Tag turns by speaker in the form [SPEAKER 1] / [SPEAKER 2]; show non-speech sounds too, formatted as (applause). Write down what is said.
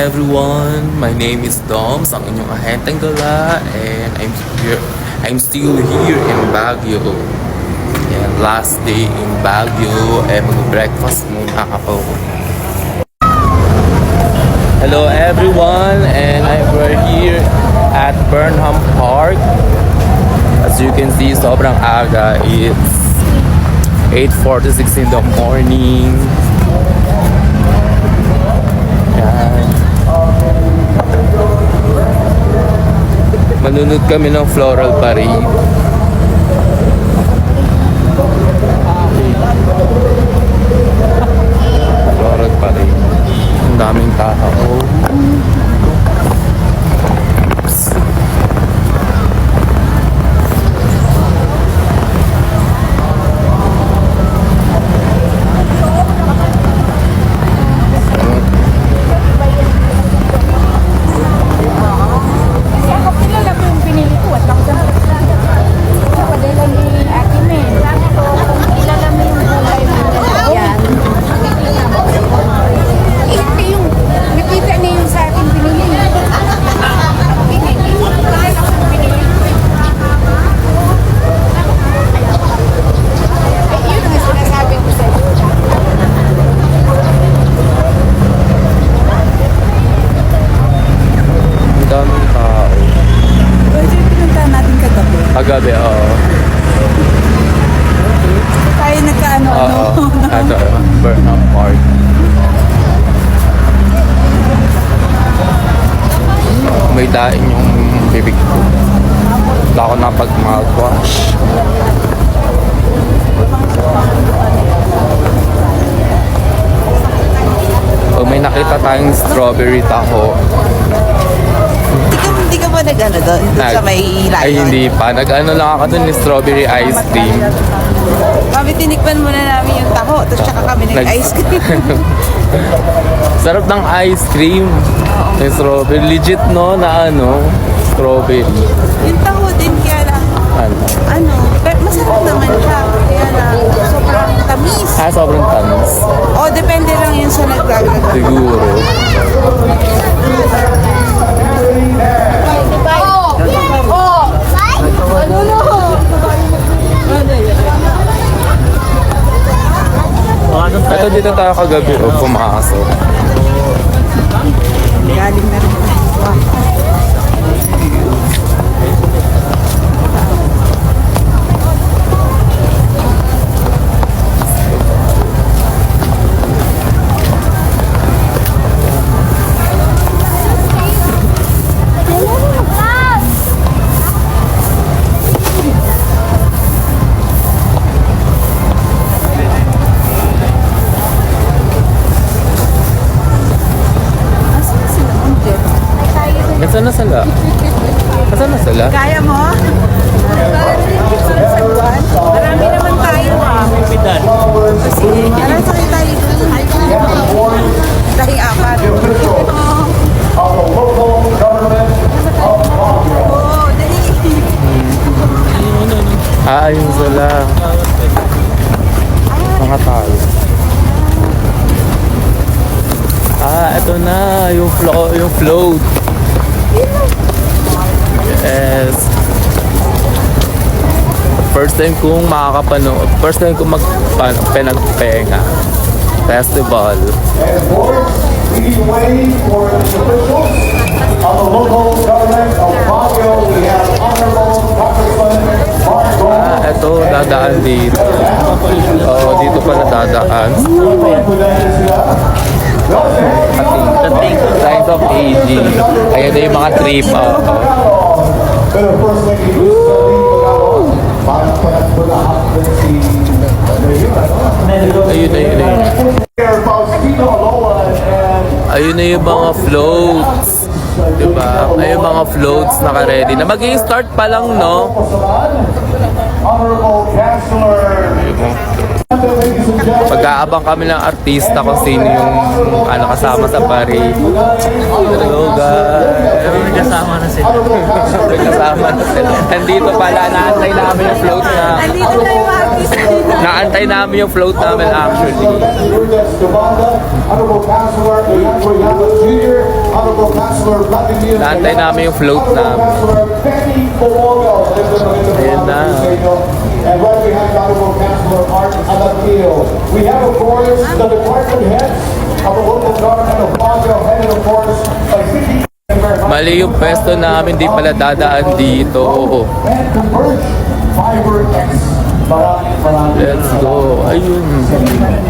[SPEAKER 1] everyone, my name is Doms, ang inyong ahenteng and I'm here, I'm still here in Baguio. Last day in Baguio, eh mag-breakfast muna ako. Hello everyone, and I we're here at Burnham Park. As you can see, sobrang aga. It's 8.46 in the morning. Manunod kami ng floral parade. Daing yung bibig ko. Wala ako napag mouthwash. Pag may nakita tayong strawberry taho,
[SPEAKER 2] Hindi ka, ba nag-ano doon? Doon sa
[SPEAKER 1] nag-
[SPEAKER 2] may ilayon?
[SPEAKER 1] ay hindi pa. Nag-ano lang ako dun yung strawberry ice cream.
[SPEAKER 2] Kami tinikman muna namin yung taho. Tapos tsaka kami
[SPEAKER 1] Nag-
[SPEAKER 2] nag-ice cream. (laughs)
[SPEAKER 1] Sarap ng ice cream. Yung strawberry. Legit no na ano, strawberry.
[SPEAKER 2] yung taho din kaya lang,
[SPEAKER 1] Ano.
[SPEAKER 2] ano, pero masarap naman siya. Kaya lang, sobrang tamis.
[SPEAKER 1] Ah, sobrang tamis.
[SPEAKER 2] O, depende lang yun sa naglalagay.
[SPEAKER 1] Siguro. Ito dito tayo kagabi o pumasok.
[SPEAKER 2] Galing na rin. Wow.
[SPEAKER 1] Nasaan na sila?
[SPEAKER 2] Kaya mo? Marami naman tayo ah. Parang sakit tayo dun. Dahil apat.
[SPEAKER 1] Ah, ayun sila. Mga tao. Ah, ito na. Yung, flo yung float. First time kong makakapanood. First time kong mag pan, pinagpenga. Festival.
[SPEAKER 3] Leading way for the officials of the local government of Baguio. We have Honorable Congressman Mark.
[SPEAKER 1] Ah, ito, dadaan dito. Oo, dito pala dadaan. Ating signs of aging. Ayan na yung mga trip. oo.
[SPEAKER 3] Pero
[SPEAKER 1] Ayun ayun.
[SPEAKER 3] And
[SPEAKER 1] Ayun na yung mga floats. Diba? Ayun yung mga floats naka-ready. Na mag start pa lang, no?
[SPEAKER 3] Honorable Councilor.
[SPEAKER 1] Pag-aabang kami ng artista kung sino yung ah, ano, kasama sa parade. Hello guys! Kasama na sila. May kasama na sila. Nandito pala, naantay namin yung float na.
[SPEAKER 2] Nandito na yung artista dito.
[SPEAKER 3] Naantay namin yung float namin actually. Naantay namin yung float namin. Ayan na
[SPEAKER 1] for Art Alapil. We have, of course, the department heads of the local government of Baguio, headed, of course, by City
[SPEAKER 3] Mali yung pwesto namin, di pala dadaan dito. Let's go. Ayun.